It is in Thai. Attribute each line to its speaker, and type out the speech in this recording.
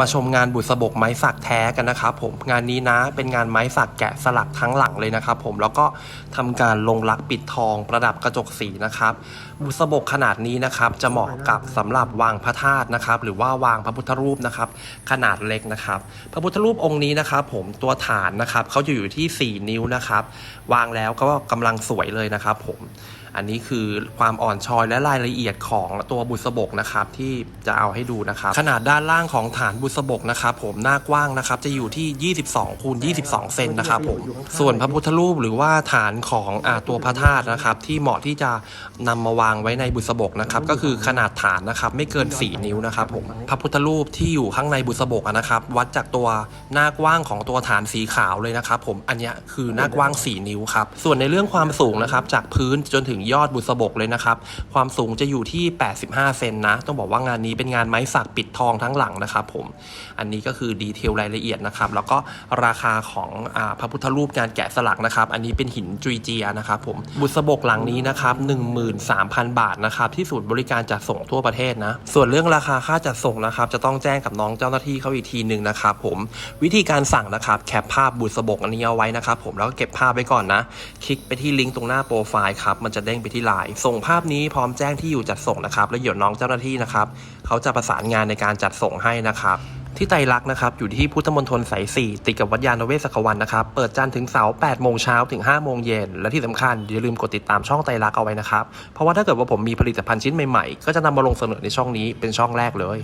Speaker 1: มาชมงานบุษบกไม้สักแท้กันนะครับผมงานนี้นะเป็นงานไม้สักแกะสลักทั้งหลังเลยนะครับผมแล้วก็ทำการลงลักปิดทองประดับกระจกสีนะครับ บุษบกขนาดนี้นะครับจะเหมาะกับสำหรับวางพระธาตุนะครับ หรือว่าวางพระพุทธรูปนะครับ ขนาดเล็กนะครับ พระพุทธรูปองค์นี้นะครับผมตัวฐานนะครับเขาจะอยู่ที่ 4 นิ้วนะครับ วางแล้วก็กำลังสวยเลยนะครับผม อันนี้คือความอ่อนช้อยและรายละเอียดของตัวบุษบกนะครับที่จะเอาให้ดูนะครับขนาดด้านล่างของฐานบุษบกนะครับผมหน้ากว้างนะครับจะอยู่ที่ 22คูณ22 เซนนะครับผมส่วนพระพุทธรูปหรือว่าฐานของอตัวพระธาตุนะครับที่เหมาะที่จะนำมาวางไว้ในบุษบกนะครับก็คือขนาดฐานนะครับไม่เกิน 4 นิ้วนะครับผมพระพุทธรูปที่อยู่ข้างในบุษบกนะครับวัดจากตัวหน้ากว้างของตัวฐานสีขาวเลยนะครับผมอันนี้คือหน้ากว้าง 4 นิ้วครับส่วนในเรื่องความสูงนะครับจากพื้นจนถึงยอดบุษบกเลยนะครับ ความสูงจะอยู่ที่ 85 เซนนะ ต้องบอกว่างานนี้เป็นงานไม้สักปิดทองทั้งหลังนะครับผม อันนี้ก็คือดีเทลรายละเอียดนะครับ แล้วก็ราคาของอพระพุทธรูปงานแกะสลักนะครับ อันนี้เป็นหินจุยเจียนะครับผม บุษบกหลังนี้นะครับ13,000 บาทนะครับ ที่ศูนย์บริการจัดส่งทั่วประเทศนะ ส่วนเรื่องราคาค่าจัดส่งนะครับ จะต้องแจ้งกับน้องเจ้าหน้าที่เขาอีกทีหนึ่งนะครับผม วิธีการสั่งนะครับ แคปภาพบุษบกอันนี้เอาไว้นะครับผม แล้วก็เก็บภาพไว้ก่อนนะ คลิกไปที่ลิงก์ตรงหน้าโปรไฟล์ครับ มันจะเด้งไปที่ไลน์ส่งภาพนี้พร้อมแจ้งที่อยู่จัดส่งนะครับ แล้วเดี๋ยวน้องเจ้าหน้าที่นะครับ เขาจะประสานงานในการจัดส่งให้นะครับ ที่ไตรลักษณ์นะครับอยู่ที่พุทธมณฑลสาย4ติดกับวัดยาณเวศกวันนะครับ เปิดจันทร์ถึงเสาร์8โมงเช้าถึง5โมงเย็นและที่สำคัญอย่าลืมกดติดตามช่องไตรลักษณ์เอาไว้นะครับเพราะว่าถ้าเกิดว่าผมมีผลิตภัณฑ์ชิ้นใหม่ๆ ก็จะนำมาลงเสนอในช่องนี้เป็นช่องแรกเลย